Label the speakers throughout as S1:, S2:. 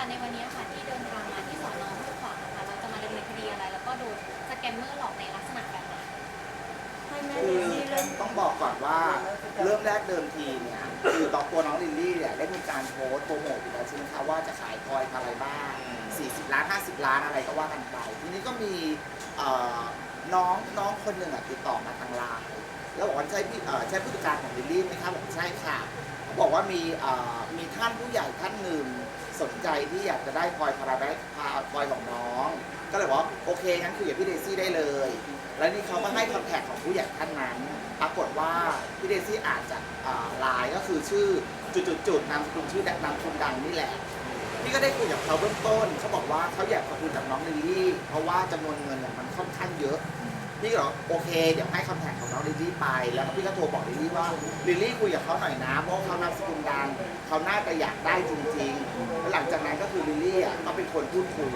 S1: ค่ะในวันนี้ค่ะที่เดินทางมาที่สอนอห้วยขวางนะคะเราจะมาดำเนินคดีอะไร แล้วก็โดนสแกมเมอร์หลอกในลักษณะแบบไหน
S2: ให้แม่
S3: คื
S2: ลิ
S3: อ
S2: ลลี่เริ่ม
S3: ต้องบอกก่อนว่าเริ่มแรกเดิมทีเนี่ยคือตอนตัวน้องลิลลี่เนี่ยได้มีการโพสต์โปรโมทอยู่แล้วใช่ไหมคะว่าจะขายพลอยอะไรบ้าง 40 ล้าน 50 ล้านอะไรก็ว่ากันไป ทีนี้ก็มีเอ่อน้องน้องคนหนึ่งอะติดต่อมาทางไลน์แล้วบอกว่าใช่พี่เอ่อใช่ผู้จัดการของลิลลี่ไหมคะบอกใช่ค่ะเขา บอกว่ามีมีท่านผู้ใหญ่ท่านหนึ่งสนใจที่อยากจะได้พลอยพาราไดพาพลอยของน้อง ก็เลยบอกว่าโอเคงั้นคุยกับพี่เดซี่ได้เลย แล้วนี่เขาก็ให้คอนแทคของผู้ใหญ่ท่านนั้น ปรากฏว่าพี่เดซี่อาจจะไลน์ก็คือชื่อจุดๆๆนามสกุลชื่อดังนามสกุลดังนี่แหละพี่ก็ได้คุยกับเขาเบื้องต้นเขาบอกว่าเขาอยากขอบคุณจากน้องลิลลี่เพราะว่าจำนวนเงินเนี่ยมันค่อนข้างเยอะ พี่ก็บอกโอเคเดี๋ยวให้คอนแทคของน้องลิลลี่ไป แล้วพี่ก็โทรบอกลิลลี่ว่าลิลลี่คุยกับเขาหน่อยนะเพราะเขานามสกุลดังเขาน่าจะอยากได้จริงๆแล้วหลังจากนั้นก็คือลิลลี่อะก็เป็นคนพูดคุย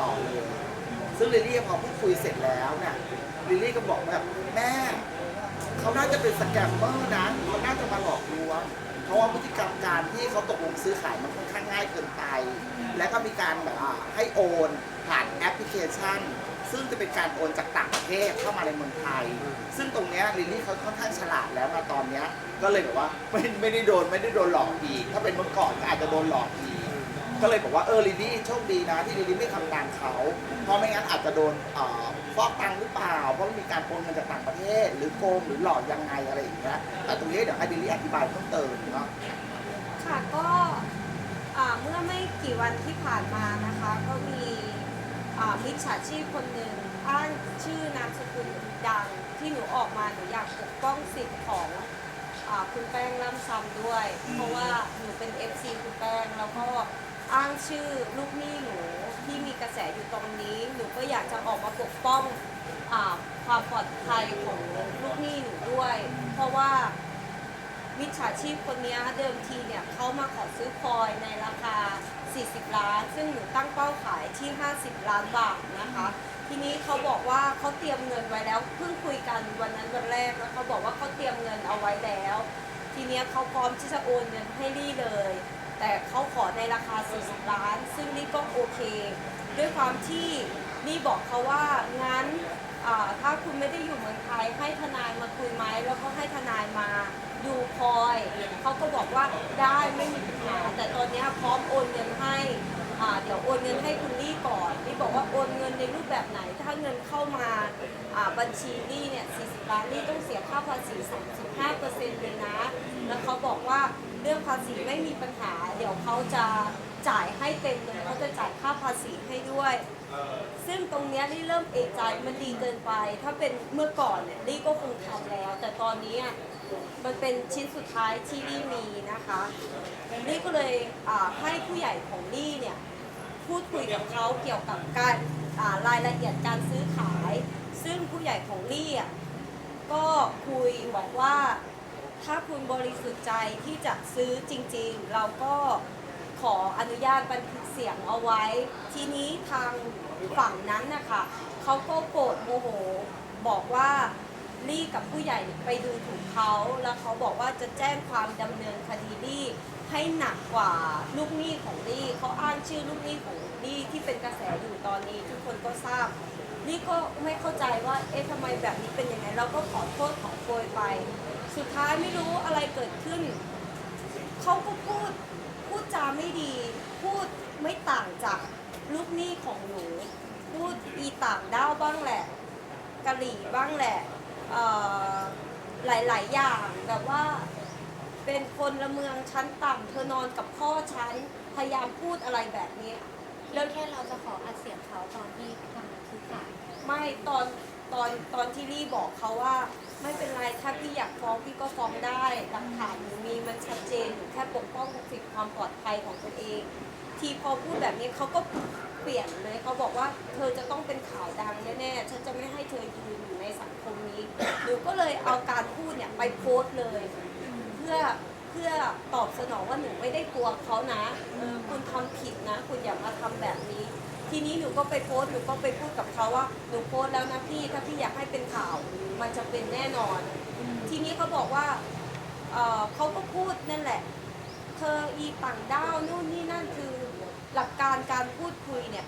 S3: ต่อเลยซึ่งลิลลี่พอพูดคุยเสร็จแล้วเนี่ยลิลลี่ก็บอกแบบแม่เขาน่าจะเป็นสแกมเมอร์นะเขาน่าจะมาหลอกลวงเพราะว่าพฤติกรรมการที่เขาตกลงซื้อขายมันค่อนข้างง่ายเกินไป และก็มีการแบบอ่าให้โอนผ่านแอปพลิเคชัน ซึ่งจะเป็นการโอนจากต่างประเทศเข้ามาในเมืองไทย ซึ่งตรงเนี้ยลิลลี่เขาค่อนข้างฉลาดแล้วมาตอนเนี้ยก็เลยแบบว่าไม่ไม่ได้โดนไม่ได้โดนหลอกอีกถ้าเป็นเมื่อก่อนก็อาจจะโดนหลอกอีกก็เลยบอกว่าเออลิลลี่โชคดีนะที่ลิลลี่ไม่ทำตามเขาเพราะไม่งั้นอาจจะโดนเอ่อฟอกตังค์หรือเปล่าเพราะมันมีการโอนเงินจากต่างประเทศ หรือโกงหรือหลอกยังไงอะไรอย่างเงี้ยแต่ตรงนี้เดี๋ยวให้ลิลลี่อธิบายเพิ่มเติมเนาะ
S2: ค่ะก็อ่าเมื่อไม่กี่วันที่ผ่านมานะคะ ก็มี มิจฉาชีพคนหนึ่งอ้างชื่อนามสกุลดังที่หนูออกมาหนูอยากปกป้องสิทธิ์ของอาคุณแป้งล่ำซ้ำด้วย เพราะว่าหนูเป็น FC คุณแป้งแล้วก็อ้างชื่อลูกหนี้หนูที่มีกระแสอยู่ตรงนี้หนูก็อยากจะออกมาปกป้องอาความปลอดภัยของลูกหนี้หนูด้วย เพราะว่า มิจฉาชีพคนนี้เดิมทีเนี่ยเขามาขอซื้อพลอยในราคา 40 ล้าน ซึ่งหนูตั้งเป้าขายที่ 50 ล้านบาทนะคะ ทีนี้เขาบอกว่าเขาเตรียมเงินไว้แล้วเพิ่งคุยกันวันนั้นวันแรกแล้วเขาบอกว่าเขาเตรียมเงินเอาไว้แล้ว ทีนี้เขาพร้อมที่จะโอนเงินให้ลี่เลย แต่เขาขอในราคา 40 ล้าน ซึ่งลี่ก็โอเค ด้วยความที่ลี่บอกเขาว่างั้นถ้าคุณไม่ได้อยู่เมืองไทยให้ทนายมาคุยไหมแล้วก็ให้ทนายมา ดูพลอยเขาก็บอกว่าได้ไม่มีปัญหาแต่ตอนนี้พร้อมโอนเงินให้เดี๋ยวโอนเงินให้คุณลี่ก่อนลี่บอกว่าโอนเงินในรูปแบบไหน ถ้าเงินเข้ามาบัญชีลี่เนี่ย 40 ล้านลี่ต้องเสียค่าภาษี 35%เซ็นต์เลยนะ แล้วเขาบอกว่าเรื่องภาษีไม่มีปัญหา เดี๋ยวเขาจะจ่ายให้เต็มเลยเขาจะจ่ายค่าภาษีให้ด้วย ซึ่งตรงนี้ลี่เริ่มเอกใจมันดีเกินไป ถ้าเป็นเมื่อก่อนเนี่ยลี่ก็คงทำแล้ว แต่ตอนนี้ มันเป็นชิ้นสุดท้ายที่ลี่มีนะคะลี่ก็เลยให้ผู้ใหญ่ของลี่เนี่ยพูดคุยกับเขาเกี่ยวกับการรายละเอียดการซื้อขาย ซึ่งผู้ใหญ่ของลี่อะก็คุยบอกว่าถ้าคุณบริสุทธิ์ใจที่จะซื้อจริงๆ เราก็ขออนุญาตบันทึกเสียงเอาไว้ ทีนี้ทางฝั่งนั้นนะคะเขาก็โกรธโมโห บอกว่า ลี่กับผู้ใหญ่ไปดูถูกเขาแล้วเขาบอกว่าจะแจ้งความดำเนินคดีลี่ให้หนักกว่าลูกหนี้ของลี่เขาอ้างชื่อลูกหนี้ของลี่ที่เป็นกระแสอยู่ตอนนี้ทุกคนก็ทราบนี่ก็ไม่เข้าใจว่าเอ๊ะทำไมแบบนี้เป็นยังไงเราก็ขอโทษขอโพยไป สุดท้ายไม่รู้อะไรเกิดขึ้นเขาก็พูดพูดจาไม่ดี พูดไม่ต่างจากลูกหนี้ของหนู พูดอีต่างด้าวบ้างแหละกะหรี่บ้างแหละ เอ่อหลาย ๆ อย่างแบบว่าเป็นคนละเมืองชั้นต่ำเธอนอนกับพ่อฉันพยายามพูดอะไรแบบนี้
S1: แล้วแค่เราจะขออัดเสียงเขาตอนที่ทำซื้อขาย
S2: ไม่ตอนตอนตอนที่ลี่บอกเขาว่า ไม่เป็นไรถ้าพี่อยากฟ้องพี่ก็ฟ้องได้หลักฐานหนูมีมันชัดเจนหนูแค่ปกป้องสิทธิความปลอดภัยของตัวเอง ทีพอพูดแบบนี้เขาก็เปลี่ยนเลยเขาบอกว่าเธอจะต้องเป็นข่าวดังแน่ๆฉันจะไม่ให้เธอยืนอยู่ในสังคมนี้หนูก็เลยเอาการพูดเนี่ยไปโพสต์เลย เพื่อเพื่อตอบสนองว่าหนูไม่ได้กลัวเขานะเออคุณทำผิดนะ คุณอย่ามาทำแบบนี้ ทีนี้หนูก็ไปโพสต์หนูก็ไปพูดกับเขาว่าหนูโพสต์แล้วนะพี่ถ้าพี่อยากให้เป็นข่าวมันจะเป็นแน่นอน ทีนี้เขาบอกว่าเอ่อเขาก็พูดนั่นแหละ เธออีต่างด้าวนู่นนี่นั่นคือ หลักการการพูดคุยเนี่ย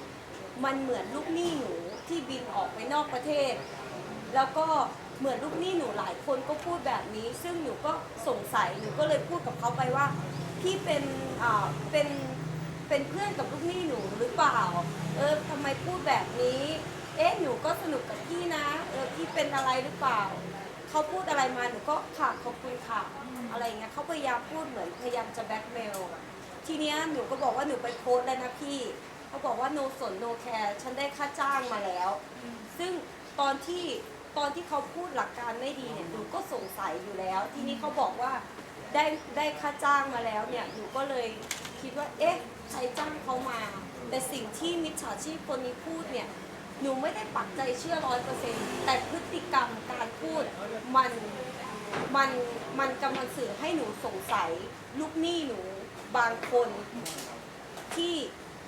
S2: มันเหมือนลูกหนี้หนูที่บินออกไปนอกประเทศ แล้วก็เหมือนลูกหนี้หนูหลายคนก็พูดแบบนี้ ซึ่งหนูก็สงสัยหนูก็เลยพูดกับเขาไปว่าพี่เป็นอ่าเป็นเป็นเพื่อนกับลูกหนี้หนูหรือเปล่า เออทำไมพูดแบบนี้ เอ๊ะหนูก็สนุกกับพี่นะเออพี่เป็นอะไรหรือเปล่าเขาพูดอะไรมาหนูก็ค่ะขอบคุณค่ะอะไรเงี้ยเขาพยายามพูดเหมือนพยายามจะแบ็กเมล ทีเนี้ยหนูก็บอกว่าหนูไปโพสต์แล้วนะพี่เขาบอกว่าโนสนโนแคร์ฉันได้ค่าจ้างมาแล้ว ซึ่งตอนที่ตอนที่เขาพูดหลักการไม่ดีเนี่ยหนูก็สงสัยอยู่แล้ว ทีนี้เขาบอกว่าได้ได้ค่าจ้างมาแล้วเนี่ยหนูก็เลยคิดว่า เอ๊ะใครจ้างเขามา แต่สิ่งที่มิจฉาชีพคนนี้พูดเนี่ยหนูไม่ได้ปักใจเชื่อร้อยเปอร์เซ็นต์แต่พฤติกรรมการพูดมันมันมันกำลังสื่อให้หนูสงสัยลูกหนี้หนู บางคนที่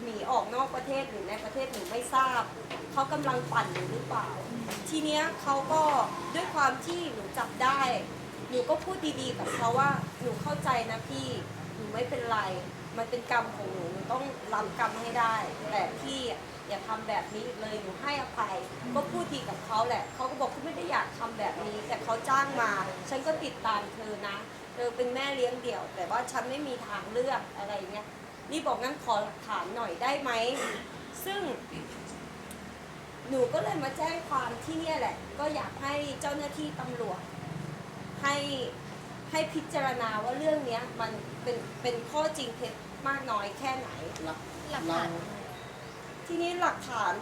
S2: หนีออกนอกประเทศหรือในประเทศหนูไม่ทราบ เขากำลังปั่นหนูหรือเปล่า ทีเนี้ยเขาก็ด้วยความที่หนูจับได้ หนูก็พูดดีๆกับเขาว่าหนูเข้าใจนะพี่ หนูไม่เป็นไร มันเป็นกรรมของหนูหนูต้องรับกรรมให้ได้ แต่พี่อย่าทำแบบนี้อีกเลยหนูให้อภัย ก็พูดดีกับเขาแหละ เขาก็บอกเขาไม่ได้อยากทำแบบนี้ แต่เขาจ้างมา ฉันก็ติดตามเธอนะ เธอเป็นแม่เลี้ยงเดี่ยว แต่ว่าฉันไม่มีทางเลือกอะไรเงี้ยนี่บอกงั้นขอหลักฐานหน่อยได้ไหม ซึ่ง หนูก็เลยมาแจ้งความที่เนี่ยแหละ ก็อยากให้เจ้าหน้าที่ตำรวจให้ให้พิจารณาว่าเรื่องเนี้ยมันเป็นเป็นข้อจริงเท็จมากน้อยแค่ไหน
S3: เรา
S1: หลักฐาน
S2: ทีนี้หลักฐาน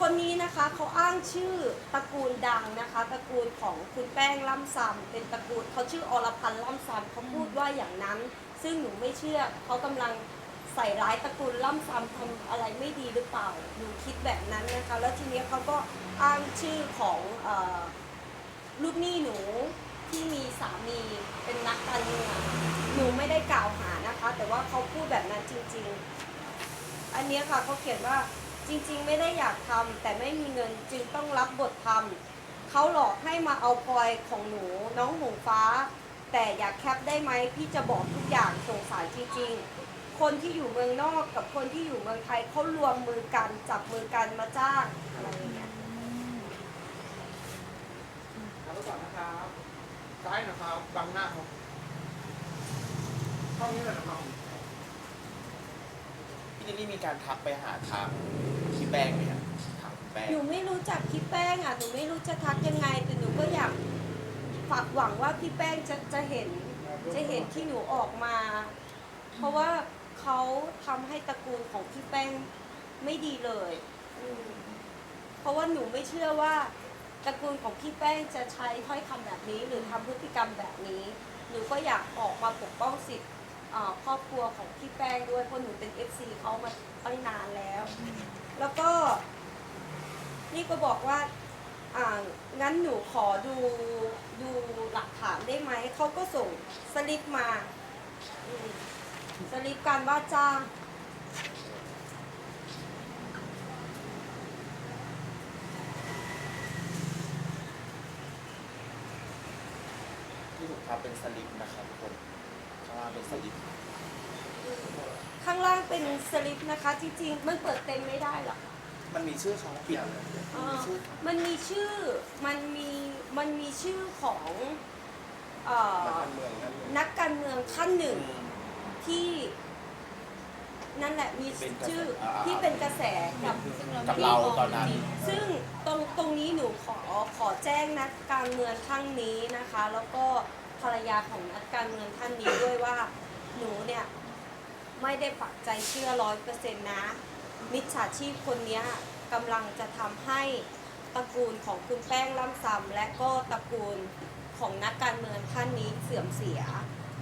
S2: คนนี้นะคะเขาอ้างชื่อตระกูลดังนะคะ ตระกูลของคุณแป้งล่ำซำเป็นตระกูลเขาชื่ออรพันธ์ล่ำซำเขาพูดว่าอย่างนั้น ซึ่งหนูไม่เชื่อเขากำลังใส่ร้ายตระกูลล่ำซำทำอะไรไม่ดีหรือเปล่าหนูคิดแบบนั้นนะคะ แล้วทีนี้เขาก็อ้างชื่อของอลูกหนี้หนูที่มีสามีเป็นนักการเมืองหนูไม่ได้กล่าวหานะคะ แต่ว่าเขาพูดแบบนั้นจริง ๆ อันนี้ค่ะเขาเขียนว่า จริงๆ ไม่ได้อยากทำแต่ไม่มีเงินจึงต้องรับบททำเขาหลอกให้มาเอาพลอยของหนูน้องหมูฟ้า แต่อยากแคปได้ไหมพี่จะบอกทุกอย่างสงสารจริงๆคนที่อยู่เมืองนอกกับคนที่อยู่เมืองไทยเขารวมมือกันจับมือกันมาจ้างอะไรอย่างเงี้ย
S4: ครับก่อนนะครับซ้ายนะครับบังหน้าครับห้องนี้เลยนะครับ
S5: พี่ลิลลี่มีการทักไปหาทางพี่แป้งไหมครับทางคุณแป้ง
S2: หนูไม่รู้จักพี่แป้งอะหนูไม่รู้จะทักยังไง แต่หนูก็อยากฝากหวังว่าพี่แป้งจะจะเห็นจะเห็นที่หนูออกมา เพราะว่าเขาทำให้ตระกูลของพี่แป้งไม่ดีเลยอืมเพราะว่าหนูไม่เชื่อว่าตระกูลของพี่แป้งจะใช้ถ้อยคำแบบนี้ หรือทำพฤติกรรมแบบนี้ หนูก็อยากออกมาปกป้องสิทธิ์ อ่าครอบครัวของพี่แป้งด้วยเพราะหนูเป็น FC เขามาตั้งนานแล้ว แล้วก็นี่ก็บอกว่าอ่างั้นหนูขอดูดูหลักฐานได้ไหม เขาก็ส่งสลิปมาอืมสลิปการว่าจ้าง
S5: ที่ถูกทำเป็นสลิปนะครับทุกคน ข้างล่างเป็นสลิป
S2: ข้างล่างเป็นสลิปนะคะ จริงๆ มันเปิดเต็มไม่ได้หรอก
S3: มันมีชื่อเขาปิด
S2: อ่า
S3: มีชื่อ
S2: มันมีชื่อ มันมี มันมีชื่อของเอ่อนักการเมืองท่านหนึ่งที่นั่นแหละมีชื่อที่เป็นกระแสกับ
S1: ซึ่งเรา
S5: กับ
S1: ไม่ได้
S5: เรา
S1: มอง
S5: ตอนนั้น
S1: จริง
S2: ซึ่งตรงตรงนี้หนูขอขอแจ้งนักการเมืองท่านนี้นะคะ แล้วก็ ภรรยาของนักการเมืองท่านนี้ด้วยว่าหนูเนี่ยไม่ได้ปักใจเชื่อร้อยเปอร์เซ็นต์นะ มิจฉาชีพคนนี้กำลังจะทำให้ตระกูลของคุณแป้งล่ำซำและก็ตระกูลของนักการเมืองท่านนี้เสื่อมเสีย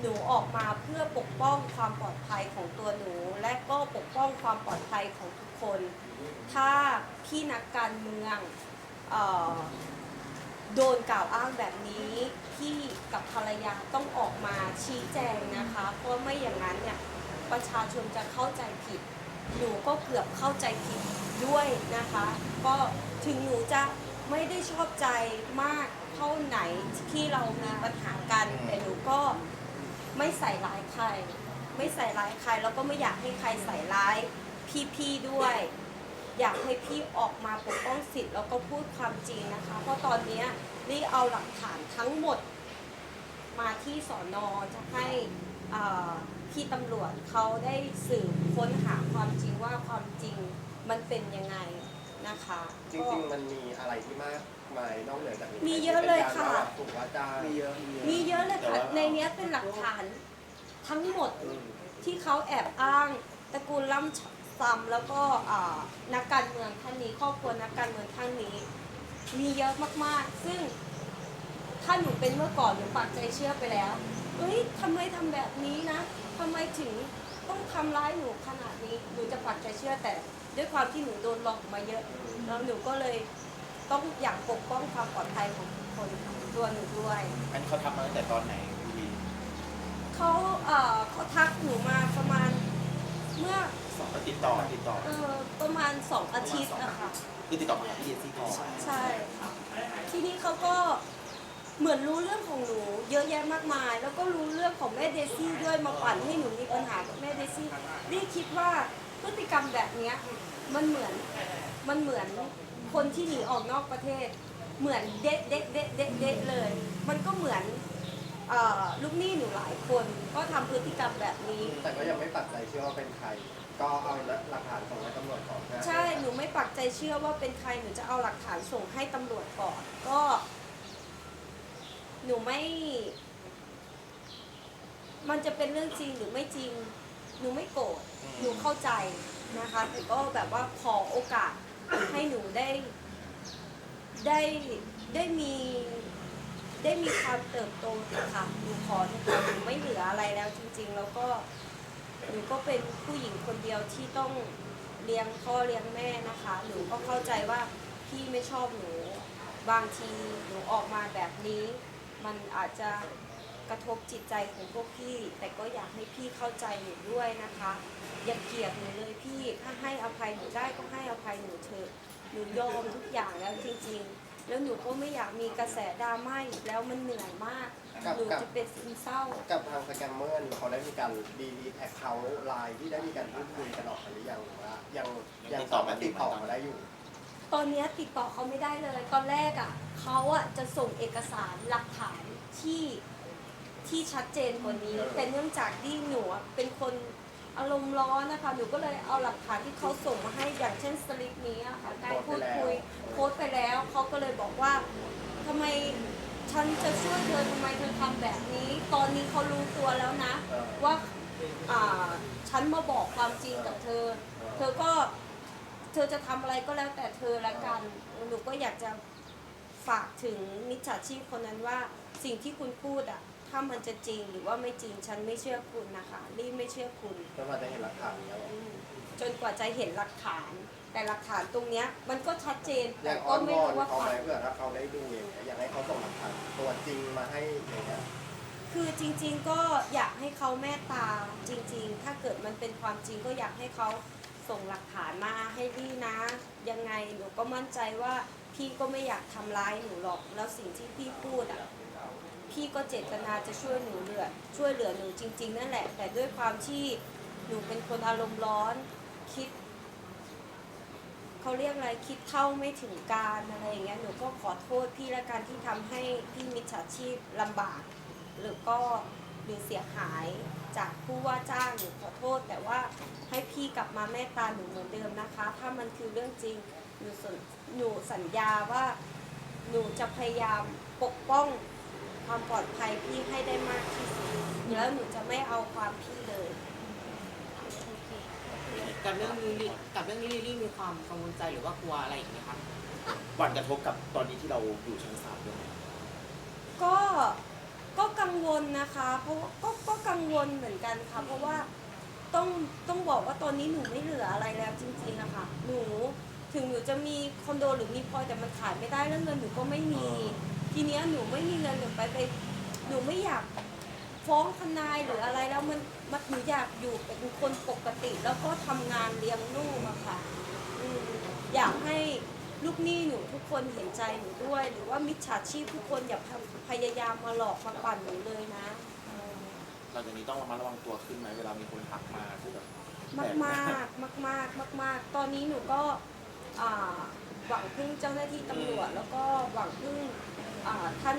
S2: หนูออกมาเพื่อปกป้องความปลอดภัยของตัวหนู และก็ปกป้องความปลอดภัยของทุกคน ถ้าพี่นักการเมืองเอ่อ โดนกล่าวอ้างแบบนี้พี่กับภรรยาต้องออกมาชี้แจงนะคะ เพราะไม่อย่างนั้นเนี่ยประชาชนจะเข้าใจผิด หนูก็เกือบเข้าใจผิดด้วยนะคะ ก็ถึงหนูจะไม่ได้ชอบใจมากเท่าไหนที่เรามีปัญหากัน แต่หนูก็ไม่ใส่ร้ายใคร ไม่ใส่ร้ายใครแล้วก็ไม่อยากให้ใครใส่ร้ายพี่ๆด้วย อยากให้พี่ออกมาปกป้องสิทธิ์แล้วก็พูดความจริงนะคะ เพราะตอนเนี้ยลี่เอาหลักฐานทั้งหมดมาที่สอนอจะให้อ่าพี่ตำรวจเขาได้สืบค้นหาความจริงว่าความจริงมันเป็นยังไงนะคะ
S6: จริงๆ มันมีอะไรที่มากมายนอกเหนือจากนี้
S2: มีเยอะเลยค่ะ
S6: ป็นการว่าถูกว่าจ้าง
S3: มีเยอะมีเยอะ
S2: มีเยอะเลยค่ะในเนี้ยเป็นหลักฐานทั้งหมดที่เขาแอบอ้างตระกูลล่ำ ซ้ำแล้วก็อ่านักการเมืองท่านนี้ครอบครัวนักการเมืองท่านนี้ มีเยอะมากๆ ซึ่งถ้าหนูเป็นเมื่อก่อนหนูปักใจเชื่อไปแล้วเอ้ยทำไมทำแบบนี้นะทำไมถึงต้องทำร้ายหนูขนาดนี้หนูจะปักใจเชื่อแต่ด้วยความที่หนูโดนหลอกมาเยอะแล้วหนูก็เลยต้องอยากปกป้องความปลอดภัยของทุกคนตัวหนูด้วย
S5: อันเขาทำมาตั้งแต่ตอนไหนพี่ลี
S2: เขาเอ่อเขาทักหนูมาประมาณเมื่อ
S5: สองติดต่อติดต่อ
S2: เออประมาณสองอาทิตย์นะคะ
S5: คือติดต่อมาหาพี่เดซี่ก่อน
S2: ใช่ค่ะทีนี้เขาก็เหมือนรู้เรื่องของหนู เยอะแยะมากมาย แล้วก็รู้เรื่องของแม่เดซี่ด้วยมาปั่นให้หนูมีปัญหากับแม่เดซี่นี่คิดว่าพฤติกรรมแบบเนี้ยมันเหมือนมันเหมือนคนที่หนีออกนอกประเทศ เหมือนเด็ดเด็ดเด็ดเด็ดเด็ดเลย มันก็เหมือนเอ่อลูกหนี้หนูหลายคน ก็ทำพฤติกรรมแบบนี้
S6: แต่ก็ยังไม่ปักใจเชื่อว่าเป็นใคร ก็เอาหลักฐานส่งให้ตำรวจก่อน
S2: ใช่ หนูไม่ปักใจเชื่อว่าเป็นใคร หนูจะเอาหลักฐานส่งให้ตำรวจก่อน ก็ หนูไม่ มันจะเป็นเรื่องจริงหรือไม่จริง หนูไม่โกรธ หนูเข้าใจนะคะ แต่ก็แบบว่าขอโอกาสให้หนูได้ ได้ ได้มี ได้มีความเติบโตค่ะ หนูขอเถอะค่ะหนูไม่เหลืออะไรแล้วจริง ๆ แล้วก็ หนูก็เป็นผู้หญิงคนเดียวที่ต้องเลี้ยงพ่อเลี้ยงแม่นะคะหนูก็เข้าใจว่าพี่ไม่ชอบหนู บางทีหนูออกมาแบบนี้ มันอาจจะกระทบจิตใจของพวกพี่ แต่ก็อยากให้พี่เข้าใจหนูด้วยนะคะ อย่าเกลียดหนูเลยพี่ถ้าให้อภัยหนูได้ก็ให้อภัยหนูเถอะหนูยอมทุกอย่างแล้วจริง ๆ แล้วหนูก็ไม่อยากมีกระแสดราม่าอีกแล้วมันเหนื่อยมาก
S6: กับ
S2: หนู
S6: กับ
S2: จะเป็นซึมเศร้า
S6: กับทางสแกมเมอร์นี่เขาได้มีการดีดีแท็กเขาไลน์ที่ได้มีการพูดคุยกันออกมาหรือยังหรือว่ายังยังสามารถติดต่อมาได้อยู่
S2: ตอนเนี้ยติดต่อเขาไม่ได้เลย ตอนแรกอะเขาอะจะส่งเอกสารหลักฐานที่ที่ชัดเจนกว่านี้แต่เนื่องจากที่หนูอะเป็นคน อารมณ์ร้อนนะคะหนูก็เลยเอาหลักฐานที่เขาส่งมาให้อย่างเช่นสลิปนี้อะค่ะการพูดคุยโพสต์ไปแล้วเขาก็เลยบอกว่าทำไมฉันจะช่วยเธอทำไมเธอทำแบบนี้ ตอนนี้เขารู้ตัวแล้วนะ ว่าอ่าฉันมาบอกความจริงกับเธอ เธอก็เธอจะทำอะไรก็แล้วแต่เธอละกันหนูก็อยากจะฝากถึงมิจฉาชีพคนนั้นว่าสิ่งที่คุณพูดอะ ถ้ามันจะจริงหรือว่าไม่จริงฉันไม่เชื่อคุณนะคะรีบไม่เชื่อคุณ
S6: จนมาจะเห็นหลักฐานแล้ว
S2: อืมจนกว่าจะเห็นหลักฐาน แต่หลักฐานตรงเนี้ยมันก็ชัดเจน
S6: อ
S2: แต่
S6: ยาก
S2: ก็
S6: อ้อน
S2: ไม่
S6: วอน
S2: รู้ว่า
S6: เขา
S2: ใค
S6: ไห
S2: ร
S6: มเผื่อถ้าเขาได้ดูอย่างเงี้ยอยากให้เขาส่งหลักฐานตัวจริงมาให้อย่างเงี้ย
S2: คือจริงๆก็อยากให้เขาแม่ตาจริงๆ ถ้าเกิดมันเป็นความจริงก็อยากให้เขาส่งหลักฐานมาให้พี่นะ ยังไงหนูก็มั่นใจว่าพี่ก็ไม่อยากทำร้ายหนูหรอก แล้วสิ่งที่พี่พูดอะ พี่ก็เจตนาจะช่วยหนูเหลือช่วยเหลือหนูจริง ๆ นั่นแหละ แต่ด้วยความที่หนูเป็นคนอารมณ์ร้อนคิดเขาเรียกอะไรคิดเท่าไม่ถึงการอะไรอย่างเงี้ยหนูก็ขอโทษพี่ละกันที่ทำให้พี่มิจฉาชีพลำบาก หรือก็หรือเสียหายจากผู้ว่าจ้างหนูขอโทษ แต่ว่าให้พี่กลับมาแม่ตาหนูเหมือนเดิมนะคะ ถ้ามันคือเรื่องจริงหนูหนูสัญญาว่าหนูจะพยายามปกป้อง ความปลอดภัยพี่ให้ได้มากที่สุดแล้วหนูจะไม่เอาความพี่เลย
S1: โอเค
S7: กับเรื่องนี้ลิกับเรื่องนี้ลิลลี่มีความกังวลใจหรือว่ากลัวอะไรอีกไหมคะ
S5: หวั่นกระทบกับตอนนี้ที่เราอยู่ชั้นศาลด้วยไหม
S2: ก็ก็กังวลนะคะเพราะว่าก็ก็กังวลเหมือนกันค่ะเพราะว่าต้องต้องบอกว่าตอนนี้หนูไม่เหลืออะไรแล้วจริงๆอะค่ะหนูถึงหนูจะมีคอนโดหรือมีพลอยแต่มันขายไม่ได้แล้วเงินหนูก็ไม่มี ทีเนี้ยหนูไม่มีเงินหนูไปไปหนูไม่อยากฟ้องทนายหรืออะไรแล้วมันมันหนูอยากอยู่เป็นคนปกติ แล้วก็ทำงานเลี้ยงลูกอะค่ะอืมอยากให้ลูกหนี้หนูทุกคนเห็นใจหนูด้วย หรือว่ามิจฉาชีพทุกคนอย่าพยายามมาหลอกมาปั่นหนูเลยนะเออ
S5: หลังจากนี้ต้องระมัดระวังตัวขึ้นไหมเวลามีคนทักมาที่แบบ
S2: มากมากมากมากมากมากๆตอนนี้หนูก็อ่าหวังพึ่งเจ้าหน้าที่ตำรวจแล้วก็หวังพึ่งอ่า ท่าน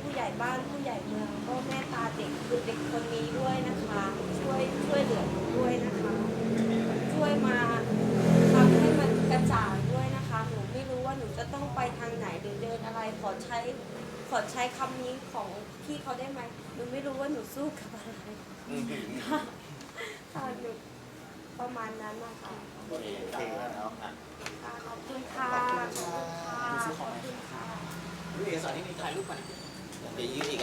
S2: ผู้ใหญ่บ้านผู้ใหญ่เมืองก็แม่ตาเด็กคือเด็กคนนี้ด้วยนะคะ ช่วยช่วยเหลือหนูด้วยนะคะ ช่วยมาทำให้มันกระจ่างด้วยนะคะ หนูไม่รู้ว่าหนูจะต้องไปทางไหนหรือเดินอะไรขอใช้ขอใช้คำนี้ของพี่เขาได้ไหมหนูไม่รู้ว่าหนูสู้กับอะไร
S5: อืม
S2: ค่ะค่ะหนูประมาณนั้นนะคะ
S5: โอเคครับอะ
S2: ค่ะขอบคุณค่ะ ขอบคุณค่ะขอบคุณค่ะ
S5: ดูเอกสารที่มี
S7: ถ่ายรูปก่อน
S5: เดี๋ยวยืนอีก